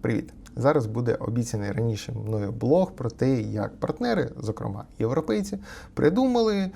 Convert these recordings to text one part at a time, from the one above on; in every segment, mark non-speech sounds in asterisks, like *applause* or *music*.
Привіт! Зараз буде обіцяний раніше мною блог про те, як партнери, зокрема європейці, придумали,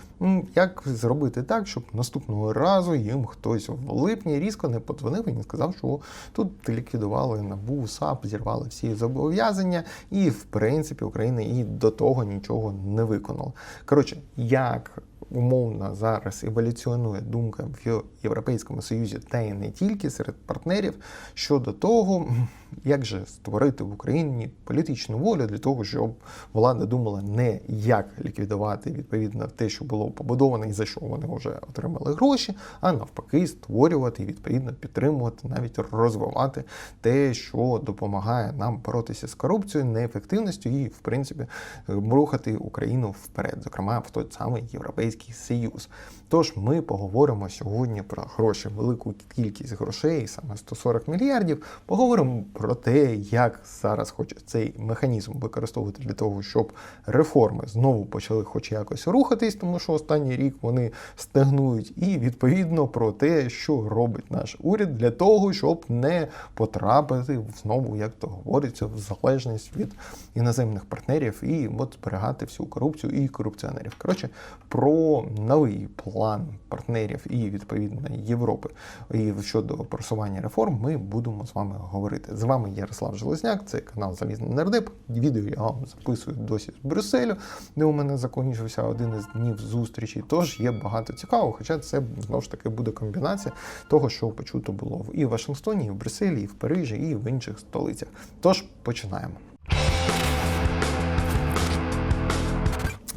як зробити так, щоб наступного разу їм хтось в липні різко не подзвонив і не сказав, що тут ліквідували НАБУ, САП, зірвали всі зобов'язання, і в принципі Україна і до того нічого не виконала. Коротше, як умовно зараз еволюціонує думка в Європейському Союзі, та й не тільки серед партнерів щодо того, *laughs* як же створити в Україні політичну волю для того, щоб влада думала не як ліквідувати відповідно те, що було побудовано і за що вони вже отримали гроші, а навпаки, створювати і відповідно підтримувати, навіть розвивати те, що допомагає нам боротися з корупцією, неефективністю і, в принципі, рухати Україну вперед, зокрема в той самий європейський союз. Тож ми поговоримо сьогодні про гроші, велику кількість грошей, саме 140 мільярдів. Поговоримо про те, як зараз хоче цей механізм використовувати для того, щоб реформи знову почали хоч якось рухатись, тому що останній рік вони стагнують, і відповідно про те, що робить наш уряд для того, щоб не потрапити знову, як то говориться, в залежність від іноземних партнерів і от зберігати всю корупцію і корупціонерів. Коротше, про новий план партнерів і відповідно Європи і щодо просування реформ, ми будемо з вами говорити. З вами Ярослав Железняк, це канал Залізний Нардеп. Відео я вам записую досі з Брюсселю, де у мене закінчився один із днів зустрічі. Тож є багато цікавого, хоча це знову ж таки буде комбінація того, що почуто було і в Вашингтоні, і в Брюсселі, і в Парижі, і в інших столицях. Тож починаємо.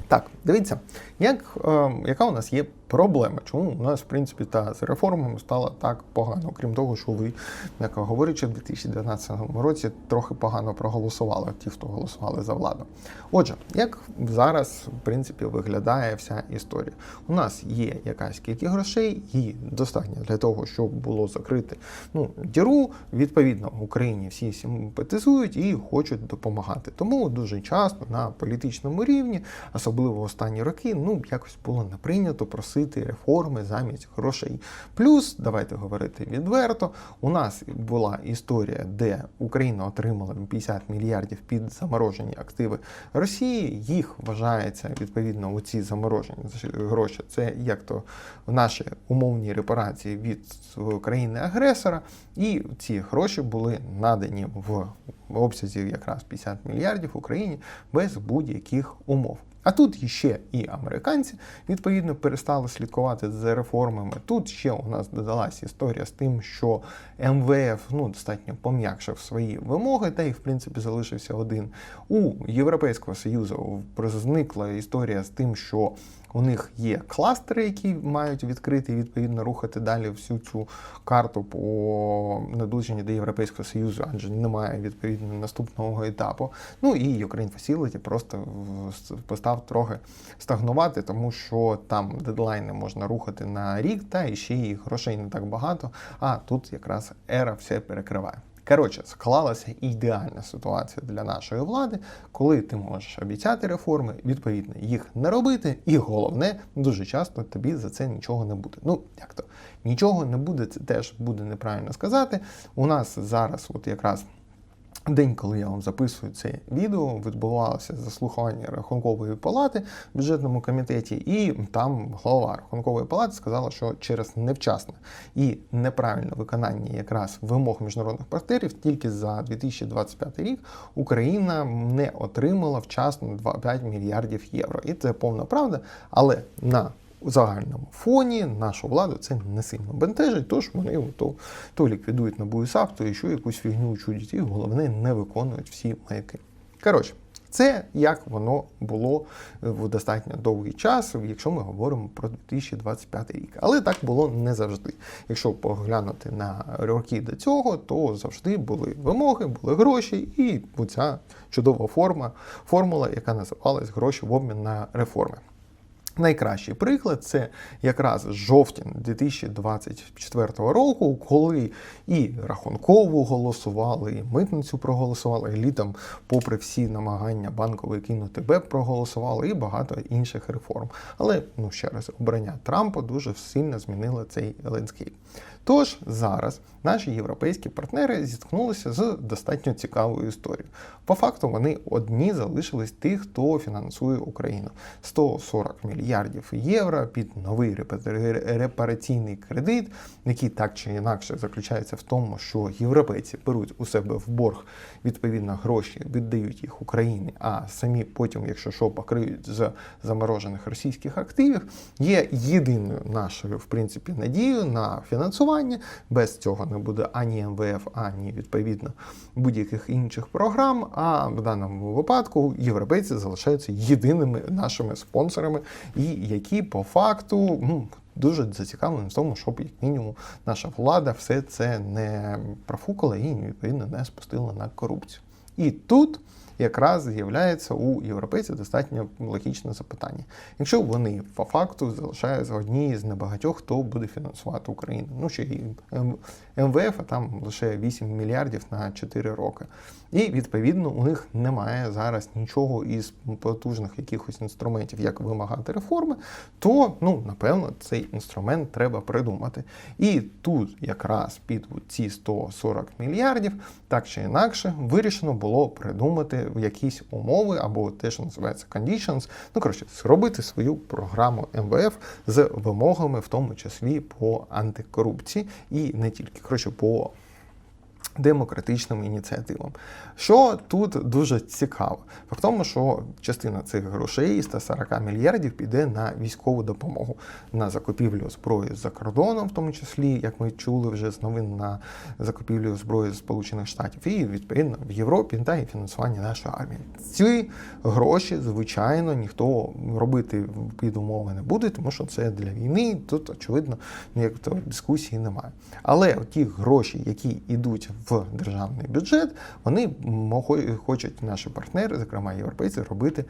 Так, дивіться, як, е, яка у нас є проблема? Чому у нас, в принципі, та з реформами стало так погано, крім того, що ви, як говорячи, в 2019 році трохи погано проголосували, ті, хто голосували за владу. Отже, як зараз, в принципі, виглядає вся історія? У нас є якась кількість грошей, її достатньо для того, щоб було закрити ну, діру. Відповідно, в Україні всі симпатизують і хочуть допомагати. Тому дуже часто на політичному рівні, особливо в останні роки, ну якось було не прийнято просити реформи замість грошей. Плюс, давайте говорити відверто, у нас була історія, де Україна отримала 50 мільярдів під заморожені активи Росії. Їх вважається відповідно у ці заморожені гроші. Це як то наші умовні репарації від країни-агресора, і ці гроші були надані в обсязі якраз 50 мільярдів Україні без будь-яких умов. А тут ще і американці відповідно перестали слідкувати за реформами. Тут ще у нас додалась історія з тим, що МВФ ну достатньо пом'якшив свої вимоги, та й в принципі залишився один у Європейського союзу. Зникла історія з тим, що у них є кластери, які мають відкрити і відповідно рухати далі всю цю карту по наближенню до Європейського Союзу, адже немає відповідно наступного етапу. Ну і Ukraine Facility просто постав трохи стагнувати, тому що там дедлайни можна рухати на рік, та і ще і грошей не так багато. А тут якраз ера все перекриває. Коротше, склалася ідеальна ситуація для нашої влади, коли ти можеш обіцяти реформи, відповідно, їх не робити, і головне, дуже часто тобі за це нічого не буде. Ну, як то нічого не буде, це теж буде неправильно сказати. У нас зараз, от якраз. День, коли я вам записую це відео, відбувалося заслухання рахункової палати в бюджетному комітеті, і там голова рахункової палати сказала, що через невчасне і неправильне виконання якраз вимог міжнародних партнерів тільки за 2025 рік Україна не отримала вчасно 5 мільярдів євро. І це повна правда, але на у загальному фоні нашу владу це не сильно бентежить, тож вони то, то ліквідують НАБУ і САП, то ще якусь фігню чудять, і головне не виконують всі маяки. Коротше, це як воно було в достатньо довгий час, якщо ми говоримо про 2025 рік. Але так було не завжди. Якщо поглянути на роки до цього, то завжди були вимоги, були гроші, і оця чудова форма, формула, яка називалась гроші в обмін на реформи. Найкращий приклад це якраз жовтень 2024 року, коли і рахункову голосували, і митницю проголосували, і літом, попри всі намагання банкової кинути БЕП проголосували, і багато інших реформ. Але ну ще раз обрання Трампа дуже сильно змінило цей лендскейп. Тож зараз наші європейські партнери зіткнулися з достатньо цікавою історією. По факту вони одні залишились тих, хто фінансує Україну. 140 мільярдів євро під новий репараційний кредит, який так чи інакше заключається в тому, що європейці беруть у себе в борг відповідно гроші, віддають їх Україні, а самі потім, якщо що, покриють з заморожених російських активів, є єдиною нашою в принципі надією на фінансування. Без цього не буде ані МВФ, ані відповідно будь-яких інших програм. А в даному випадку європейці залишаються єдиними нашими спонсорами, і які по факту ну. Дуже зацікавлені в тому, щоб як мінімум наша влада все це не профукала і відповідно не спустила на корупцію. І тут якраз з'являється у європейців достатньо логічне запитання. Якщо вони по факту залишаються одні з небагатьох, хто буде фінансувати Україну, ну ще М- МВФ, а там лише 8 мільярдів на 4 роки. І відповідно у них немає зараз нічого із потужних якихось інструментів, як вимагати реформи, то ну напевно цей інструмент треба придумати. І тут якраз під ці 140 мільярдів, так чи інакше, вирішено було придумати в якісь умови або те, що називається conditions, ну коротше, зробити свою програму МВФ з вимогами, в тому числі по антикорупції, і не тільки. Коротше, по демократичним ініціативам. Що тут дуже цікаво, в тому, що частина цих грошей 140 мільярдів піде на військову допомогу, на закупівлю зброї за кордоном, в тому числі, як ми чули вже з новин на закупівлю зброї Сполучених Штатів, і відповідно в Європі та і фінансування нашої армії. Ці гроші, звичайно, ніхто робити під умови не буде, тому що це для війни. Тут очевидно ніякої дискусії немає. Але ті гроші, які йдуть в державний бюджет, вони хочуть наші партнери, зокрема європейці, робити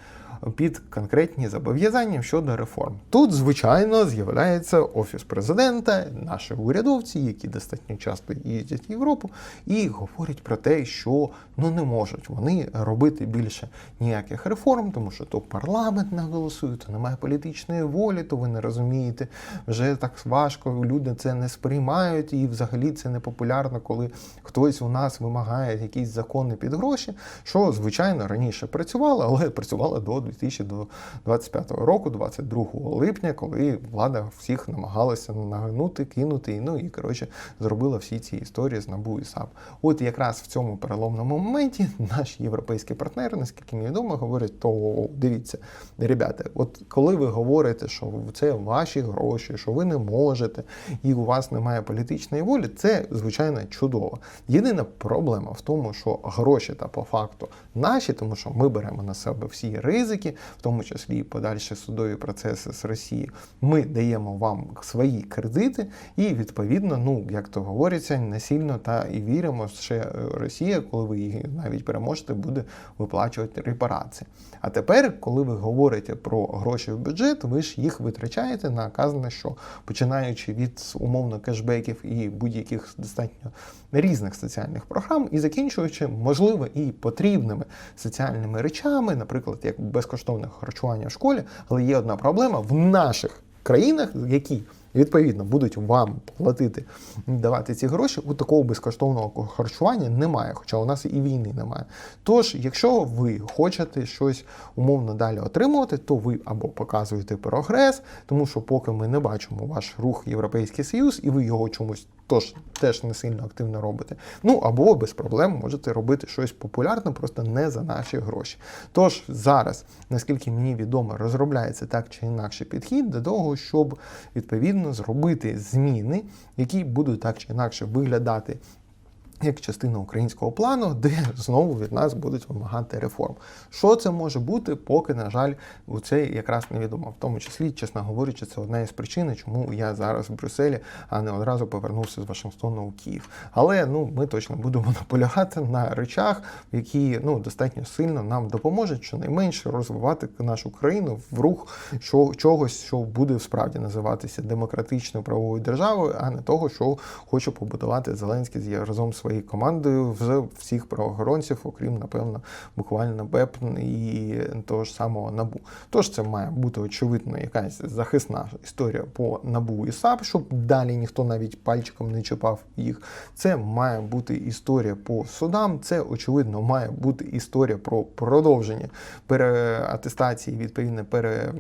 під конкретні зобов'язання щодо реформ. Тут, звичайно, з'являється офіс президента, наші урядовці, які достатньо часто їздять в Європу, і говорять про те, що ну не можуть вони робити більше ніяких реформ, тому що то парламент не голосує, то немає політичної волі, то ви не розумієте, вже так важко, люди це не сприймають, і взагалі це не популярно, коли хтось у нас вимагає якісь закони під гроші, що звичайно раніше працювало, але працювало до 2025 року, 22 липня, коли влада всіх намагалася нагнути, кинути, ну і коротше зробила всі ці історії з НАБУ і САП. От якраз в цьому переломному моменті *laughs* наші європейські партнери, наскільки мені відомо, говорять, то дивіться, ребята, от коли ви говорите, що це ваші гроші, що ви не можете, і у вас немає політичної волі, це звичайно чудово. Єдина проблема в тому, що гроші та по факту наші, тому що ми беремо на себе всі ризики, в тому числі і подальші судові процеси з Росії. Ми даємо вам свої кредити, і відповідно, ну як то говориться, не сильно та і віримо, що Росія, коли ви її навіть переможете, буде виплачувати репарації. А тепер, коли ви говорите про гроші в бюджет, ви ж їх витрачаєте на казане, що починаючи від умовно кешбеків і будь-яких достатньо різних соціальних програм, і закінчуючи, можливо, і потрібними соціальними речами, наприклад, як безкоштовне харчування в школі, але є одна проблема. В наших країнах, які відповідно будуть вам платити, давати ці гроші, у такого безкоштовного харчування немає, хоча у нас і війни немає. Тож, якщо ви хочете щось умовно далі отримувати, то ви або показуєте прогрес, тому що поки ми не бачимо ваш рух Європейський Союз, і ви його чомусь тож теж не сильно активно робите. Ну або без проблем можете робити щось популярне, просто не за наші гроші. Тож зараз, наскільки мені відомо, розробляється так чи інакше підхід до того, щоб відповідно зробити зміни, які будуть так чи інакше виглядати. Як частина українського плану, де знову від нас будуть вимагати реформ. Що це може бути, поки, на жаль, у це якраз невідомо. В тому числі, чесно говорячи, це одна із причин, чому я зараз в Брюсселі, а не одразу повернувся з Вашингтону у Київ. Але ну ми точно будемо *laughs* наполягати на речах, які ну достатньо сильно нам допоможуть щонайменше розвивати нашу країну в рух чогось, що буде справді називатися демократичною правовою державою, а не того, що хоче побудувати Зеленський з разом з своєю командою з всіх правоохоронців, окрім, напевно, буквально БЕП і того ж самого НАБУ. Тож це має бути очевидно якась захисна історія по НАБУ і САП, щоб далі ніхто навіть пальчиком не чіпав їх. Це має бути історія по судам. Це очевидно має бути історія про продовження переатестації, відповідне пере.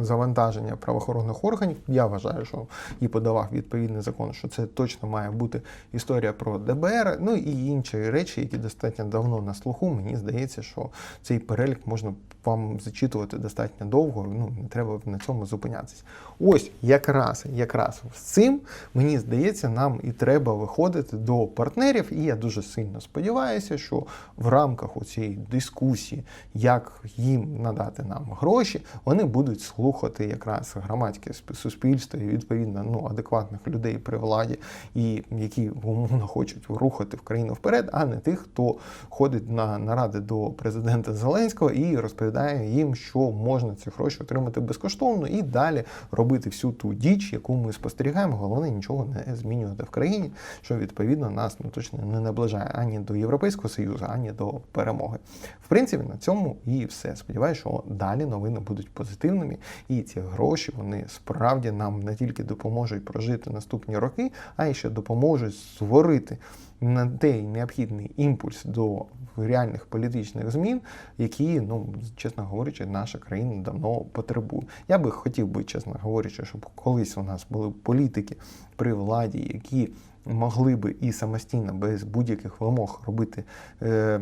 Завантаження правоохоронних органів. Я вважаю, що і подавав відповідний закон, що це точно має бути історія про ДБР, ну і інші речі, які достатньо давно на слуху. Мені здається, що цей перелік можна вам зачитувати достатньо довго. Ну не треба на цьому зупинятися. Ось якраз якраз з цим мені здається, нам і треба виходити до партнерів. І я дуже сильно сподіваюся, що в рамках цієї дискусії, як їм надати нам гроші, вони будуть слухати якраз громадське суспільство і відповідно ну адекватних людей при владі, і які умовно хочуть рухати в країну вперед, а не тих, хто ходить на наради до президента Зеленського і розповідає їм, що можна ці гроші отримати безкоштовно, і далі робити всю ту діч, яку ми спостерігаємо. Головне нічого не змінювати в країні, що відповідно нас ну, точно не наближає ані до Європейського Союзу, ані до перемоги. В принципі, на цьому і все. Сподіваюся, що далі новини будуть позитивними, і ці гроші вони справді нам не тільки допоможуть прожити наступні роки, а й ще допоможуть створити на той необхідний імпульс до реальних політичних змін, які, ну чесно говорячи, наша країна давно потребує. Я би хотів би, чесно говорячи, щоб колись у нас були політики при владі, які могли би і самостійно без будь-яких вимог робити. Е,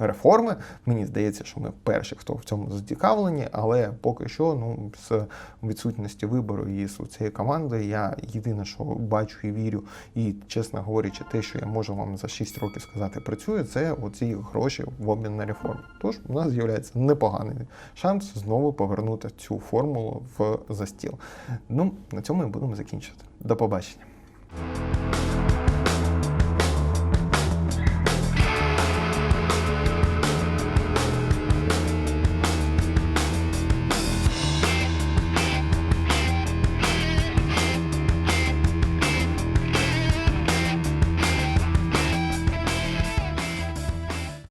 Реформи, мені здається, що ми перші, хто в цьому зацікавлені, але поки що, ну з відсутності вибору і з цієї команди, я єдине, що бачу і вірю, і чесно говорячи, те, що я можу вам за 6 років сказати, працює, це оці гроші в обмін на реформи. Тож у нас з'являється непоганий шанс знову повернути цю формулу в застіл. Ну на цьому і будемо закінчувати. До побачення.